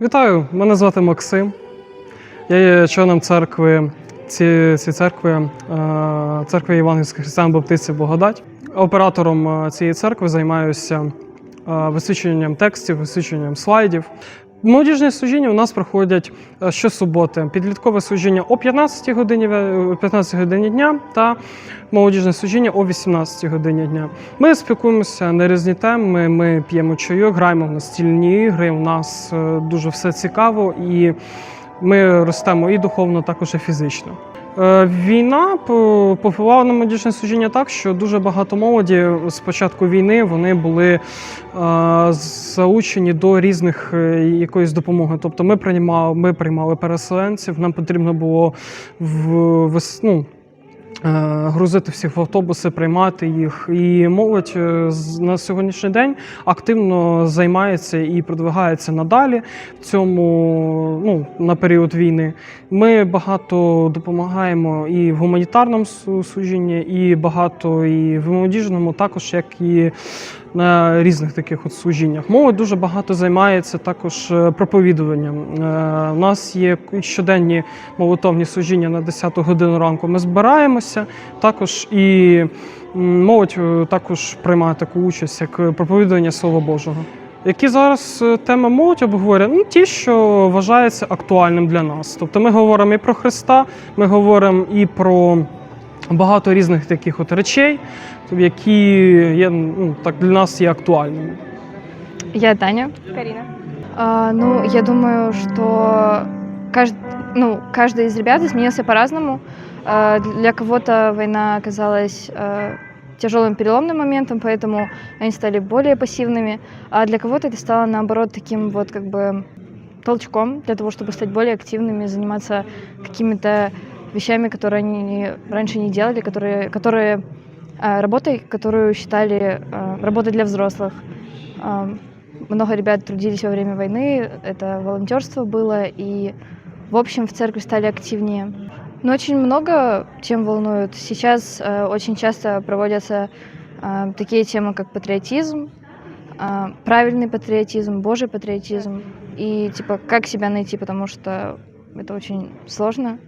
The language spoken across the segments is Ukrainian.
Вітаю, мене звати Максим. Я є членом церкви ці церкви, е, церкви Євангельських християн Баптистів Благодать. Оператором е, цієї церкви займаюся висвіченням текстів, висвіченням слайдів. Молодіжні служіння у нас проходять е, щосуботи. Підліткове служіння о 15 годині, ве- 15 годині дня та молодіжне служіння о 18 годині дня. Ми спілкуємося на різні теми. Ми п'ємо чайок, граємо в настільні ігри. У нас е, дуже все цікаво, і ми ростемо і духовно, також і фізично. Е, Війна по- повпливала на молодіжне служіння так, що дуже багато молоді з початку війни вони були е, залучені до різних е, якоїсь допомоги. Тобто ми приймали, ми приймали переселенців, нам потрібно було в, вес- ну, е, грузити всіх в автобуси, приймати їх. І молодь е, на сьогоднішній день активно займається і продвигається надалі в цьому ну, на період війни. Ми багато допомагаємо і в гуманітарному служінні, і багато і в молодіжному, також як і на різних таких от служіннях. Молодь дуже багато займається також е, проповідуванням. Е, У нас є щоденні молитовні служіння на 10 годину ранку. Ми збираємося також і молодь е, також приймає таку участь, як проповідування Слова Божого. Які зараз теми молодь обговорює? Ну, ті, що вважаються актуальним для нас. Тобто ми говоримо і про Христа, ми говоримо і про багато різних таких от речей, які є ну, так, для нас є актуальними. Я Таня. Карина. А, ну, я думаю, что кажд... ну, каждый из ребят изменился по-разному. А, для кого-то война оказалась а, тяжелым переломным моментом, поэтому они стали более пассивными, а для кого-то это стало наоборот таким вот как бы толчком для того, чтобы стать более активными, заниматься какими-то вещами, которые они раньше не делали, которые, которые а, работой, которую считали а, работой для взрослых. Много ребят трудились во время войны, это волонтерство было, и в общем в церкви стали активнее. Но очень много тем волнует. Сейчас э, очень часто проводятся э, такие темы, как патриотизм, э, правильный патриотизм, Божий патриотизм, и типа как себя найти, потому что это очень сложно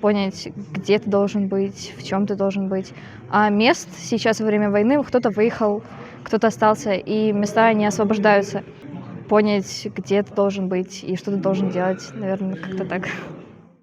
понять, где ты должен быть, в чем ты должен быть. А мест сейчас во время войны кто-то выехал, кто-то остался, и места не освобождаются. Понять, где ты должен быть и что ты должен делать, наверное, как-то так.